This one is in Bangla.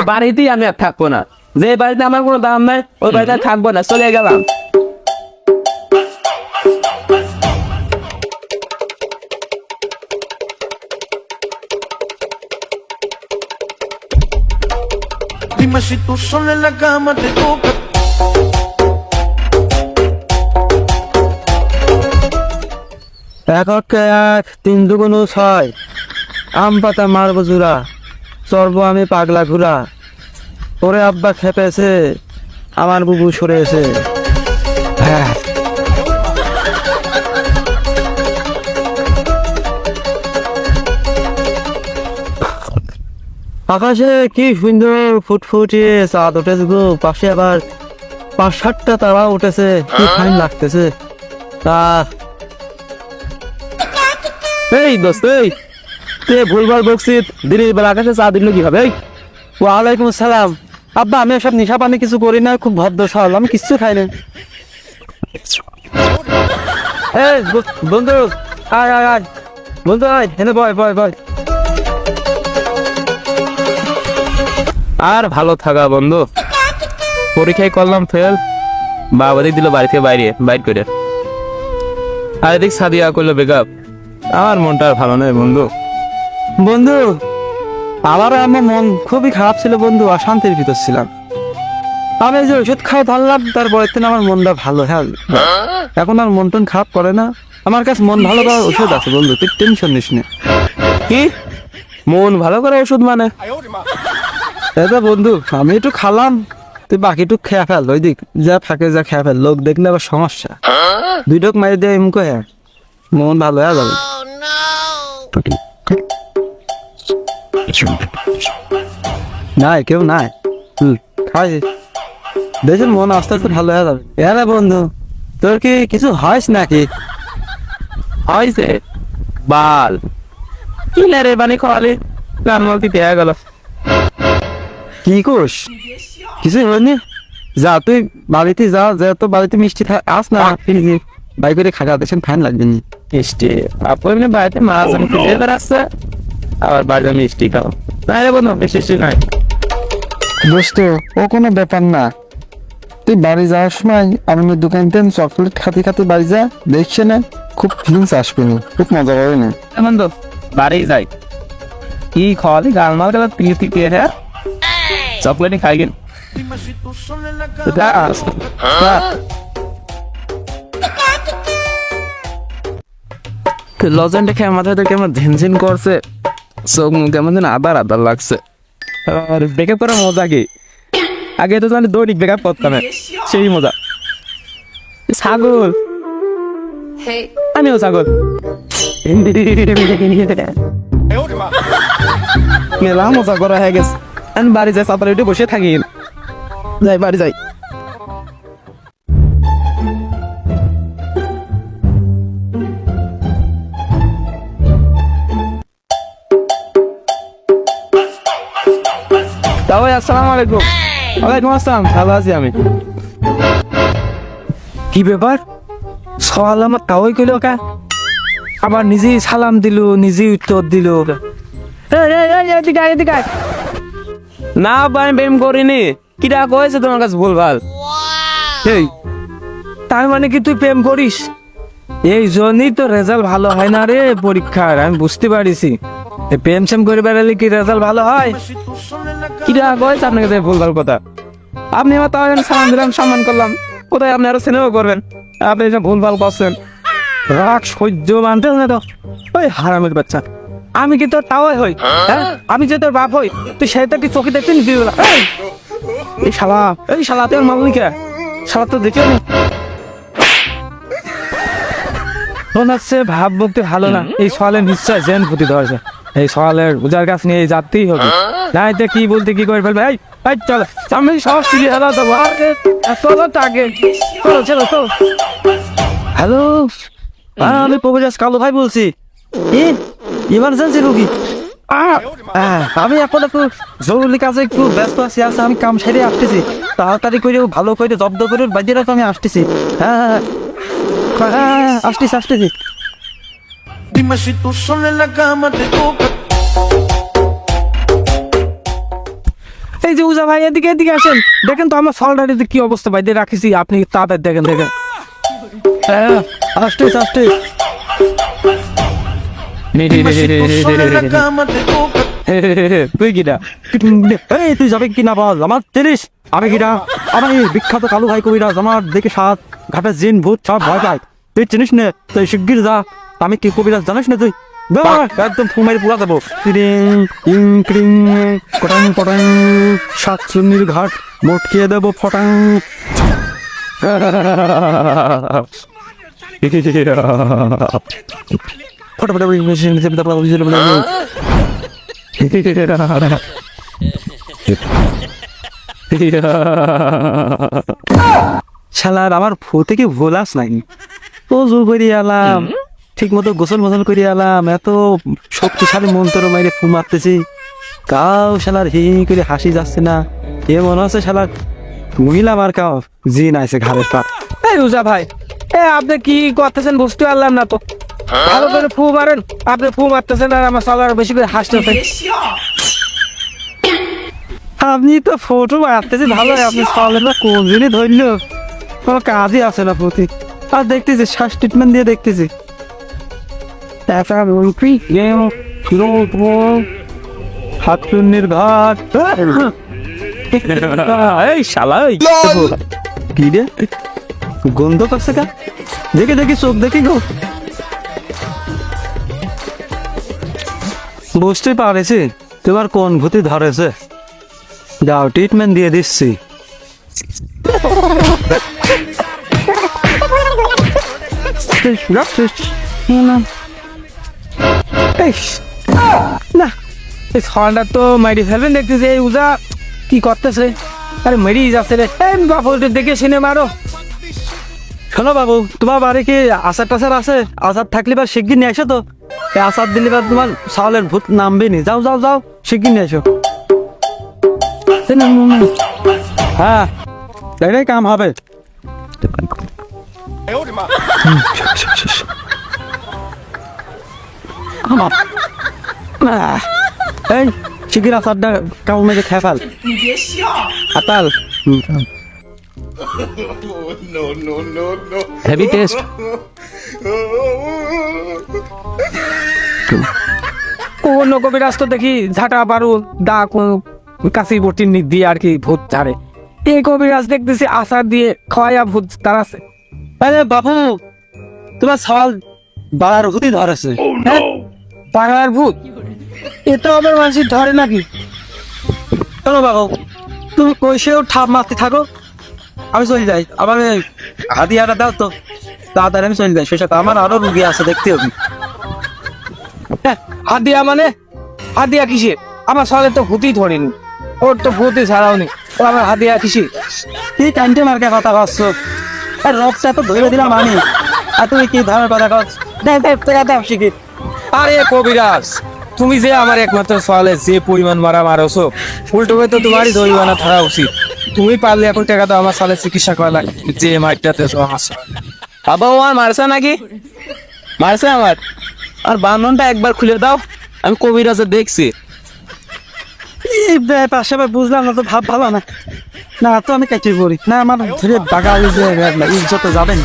এই বাড়িতেই আমি আর থাকব না। যে বাড়িতে আমার কোনো দাম নাই ওই বাড়িতে আর থাকব না চলে গেলাম। Dime si tú sola en la cama te toca. এক অক্ষে এক তিন দুগুণ ছয়। আম পাতা মারবো জুরা চর্ব আমি পাগলা ঘুরা ওরে আব্বা খেপেছে, আমার বুবু সরেছে। হ্যাঁ। আকাশে কি সুন্দর ফুটফুটিয়ে চাঁদ উঠেছে গো, পাশে আবার পাঁচ সাতটা তারা উঠেছে, কি ফাইন লাগতেছে। তা এই দোস্ত, এই। তুই ভুলভাল বকছিস? দিনের বেলা আকাশে চা দিল কি হবে ওয়ালাইকুম আসসালাম। আব্বা, আমি সব নেশা পানি কিছু করি না, খুব ভদ্র সরল আমি কিচ্ছু খাই না। বন্ধু, আয় আয় আয়। বন্ধু, আয় হেনে বয় বয় বয়। আর ভালো থাকা, বন্ধু। পরীক্ষায় করলাম ফেল বাবা দিক দিল বাড়ি থেকে বাইরে, বাইর করে। আর এদিক সাদিয়া করল বেকআপ আমার মনটা আর ভালো নয় বন্ধু। বন্ধু আমার আমার মন খুবই খারাপ ছিল বন্ধু অশান্তির ভিতর ছিলাম। আমি যে ওষুধ খাই ধরলাম তারপরে থেকে আমার মনটা ভালো হ্যাঁ। এখন আর মন টন খারাপ করে না। আমার কাছে মন ভালো করার ওষুধ আছে বন্ধু তুই টেনশন নিস না। কি? মন ভালো করে ওষুধ মানে? এটা বন্ধু আমি একটু খালাম। তুই বাকি একটু খেয়ে ফেল ওই দিক যা ফাঁকে যা খেয়ে ফেল লোক দেখলে আবার সমস্যা। দুই ডোক মারি দিয়ে এমকো হ্যাঁ। মন ভালো হয়ে যাবে নাই কেউ নাই। খাই। দেখুন মন আস্তে আস্তে ভালো হয়ে যাবে। এরা বন্ধু তোর কি কিছু হয়স নাকি? হয়েছে। বাল। কি রে বানি খাওয়ালি গান মলতি দেয়া গেল। কি কোষ কিছু হয়নি? যা তুই বাড়িতে যা যা তো বাড়িতে মিষ্টি আস না। ফিরিয়ে বাই করে খাওয়া দেখছেন ফাইন লাগবে নি। মিষ্টি। আপু এমনি বাড়িতে মাছ আমি খেতে বেড়াচ্ছে। আবার বাড়িতে মিষ্টি খাও। নাই রে বন্ধু মিষ্টি নাই। দোস্ত ও কোনো ব্যাপার না। তুই বাড়ি যাওয়ার সময় আমি দোকান থেকে চকলেট খাতে খাতে বাড়ি যা দেখছে না খুব ফিলিংস আসবে না খুব মজা পাবে না। এমন তো বাড়ি যাই। কি খাওয়ালি? গাল মাল গেল তুই তুই কে হ্যাঁ চকলেটই খাই গেল। লজেন্ডে খেয়ে মাথায় তো কেমন ঝিনঝিন করছে। চোখ মুখ যেন আদার আদার লাগছে। আর ব্রেকআপ করার মজা কি? আগে তো জানি দৈনিক ব্রেকআপ করতাম। সেই মজা। ছাগল. আমিও ছাগল। মেলা মজা করা হয়ে গেছে। আমি বাড়ি যাই সাঁতার উঠে বসে থাকি। যাই বাড়ি যাই। তাও আসসালামু আলাইকুম। ওয়ালাইকুম আসসালাম। ভালো আছি আমি। কি ব্যাপার? সওয়াল আমার তাওই কইল কা? আবার নিজেই সালাম দিল নিজেই উত্তর দিল। না আমি প্রেম করিনি। কিরা কয়েছে তোমার কাছে ভুলভাল এই তার মানে কি তুই প্রেম করিস? এই জন্যই তো রেজাল্ট ভালো হয় না রে পরীক্ষার আমি বুঝতে পারিছি। প্রেম সেম করে বেড়ালে কি রেজাল্ট ভালো হয়? কাছে ভুলভাল কথা? আপনি আমার তাও দিলাম সম্মান করলাম। কোথায় আপনি আরও স্নেহ করবেন? আপনি এসব করছেন। রাগ সহ্য মানতে না তো। ওই হারামের বাচ্চা। আমি কি তোর তাওয়াই হই? হ্যাঁ? আমি যে তোর বাপ হই, তুই সেটা কি চোখে বলা। এই! শালা এই শালা তোর মামুনিকা শালা তো দেখে নি। হচ্ছে ভাব মুক্তি ভালো না। এই সওয়ালের নিশ্চয় জেন পুঁতি ধরেছে। এই সওয়ালের উজার গাছ নিয়ে যাতেই হবে। না এতে কি বলতে কি করে ফেলবে? এই এই চলো। আমি সব হেলা দেবো। চলো তাকে চলো চলো চলো। হ্যালো? আমি প্রভুজাস কালো ভাই বলছি। ইমার্জেন্সি রুগী? আমি এখন একটু জরুরি কাজে একটু ব্যস্ত আছি। আছে আমি কাম সেরে আসতেছি। তাড়াতাড়ি করে ভালো করে জব্দ করে বাজিয়ে রাখো আমি আসতেছি। হ্যাঁ হ্যাঁ, হ্যাঁ হ্যাঁ, হ্যাঁ, আসতেছি আসতেছি। Dime si tú sola en la cama te toca. এই যে উজা ভাই এদিকে এদিকে আসেন দেখেন তো আমার সলটারিতে কি অবস্থা ভাই দিয়ে রাখিছি আপনি তাড়াতাড়ি দেখেন দেখেন হ্যাঁ, আসতে আসতে. তুই কিনা এই তুই যাবে কিনা বল আমার জিনিস আমি কিনা আমার এই বিখ্যাত কালু ভাই কবিরাজ আমার দেখে সাত ঘাটের জিন ভূত সব ভয় পায় তুই চিনিস না তুই শিগগির যা আমি কি কবিরাজ জানিস না তুই? একদম ফুমাই পুরা দেবো। ক্রিং ইং, ক্রিং, কটাং, পটাং, সাত চুন্নির ঘাট মোটকে দেবো ফটাং। আমার ফুতে কি ভোলাস নাই ও করে আলাম ঠিক মতো গোসল মোসল করে আলাম এত শক্তিশালী মন্ত্র মাইরে ফু মারতেছি। কাউ শালার হি করে হাসি যাচ্ছে না। এ মনে হচ্ছে শালার মহিলা মার কাউ জিন আছে ঘাড়ের পাট এই উজা ভাই, এ আপনি কি করতেছেন বুঝতে পারলাম না তো। ভালো করে ফু মারেন, আপনি ফু মারতেছেন আর আমার সলার বেশি করে হাসতেছেন আপনি তো ফটো মারতেছি, ভালো আপনি চলেন না কোন জিনিস ধরল। কোনো কাজই আছে না প্রতি। আর দেখতেছি, শ্বাস ট্রিটমেন্ট দিয়ে দেখতেছি। হাত শূন্যের ঘাট এই শালা কি রে গন্ধ করছে কা দেখে দেখি চোখ দেখি গো বুঝতে পারেছি তোমার কোন ভূতি ধরেছে যাও ট্রিটমেন্ট দিয়ে দিচ্ছি ইস, না এই সলটা তো মাইরি ফেলবেন দেখতেছি এই উজা কি করতেছে? আরে মেরি যাচ্ছে রে। এই বাপু দেখে শুনে মারো। শোনো বাবু তোমার বাড়ি কি আচার টাচার আছে? আচার থাকলে বা শিগগির নিয়ে এসো তো। এই আচার দিলে বা তোমার চাউলের ভূত নামবে নি যাও যাও যাও শিগগির নিয়ে এসো। হ্যাঁ এটাই কাম হবে। এই শিগগির আচারটা কামড় মেজে খেয়ে ফেল। আতাল। হেভি টেস্ট অন্য কবিরাজ তো দেখি ঝাঁটা বারু দা কাশি বটি দিয়ে আর কি ভূত ঝাড়ে। এই কবিরাজ দেখতেছি আচার দিয়ে খাওয়াইয়া ভূত তারাছে আরে বাবু তোমার সওয়াল বাড়ার হুতি ধরেছে হ্যাঁ? পাড়ার ভূত? এটা আবার মানুষের ধরে নাকি? শোনো বাবু তুমি কইসেও ঠাপ মারতে থাকো আমি চলে যাই। আমার হাতিয়াটা দাও তো তাড়াতাড়ি আমি চলে যাই। সেসব আমার আরও রুগী আছে দেখতে হবে। হ্যাঁ, হাদিয়া মানে? হাদিয়া কিসের? আমার সলে তো ভূতই ধরেনি। ওর তো ভূতই ছাড়াও নি ও আমার হাদিয়া কিসের? কি মার্কে কথা কচ্ছ? আর তো ধরে দিলাম আমি। আর তুমি কি ধরনের কথা কচ্ছ? দেখ দেখ টাকা দাও শিখির আরে কবিরাজ তুমি যে আমার একমাত্র সওয়ালে যে পরিমাণ মারা মারছো উল্টো হয়ে তো তোমারই জরিমানা ধরা উচিত। তুমি পারলে এখন টাকা দাও আমার সালে চিকিৎসা করা লাগে যে মাইটাতে আছে বাবা ও আর মারছে নাকি? মারছে আমার। আর বান্ধনটা একবার খুলে দাও আমি কবিরাজে দেখছি। এই পাশে আবার বুঝলাম না তো ভাব ভালো না। না তো আমি কেটে পড়ি। না আমার ধরে বাগালে ইজ্জত যাবেন?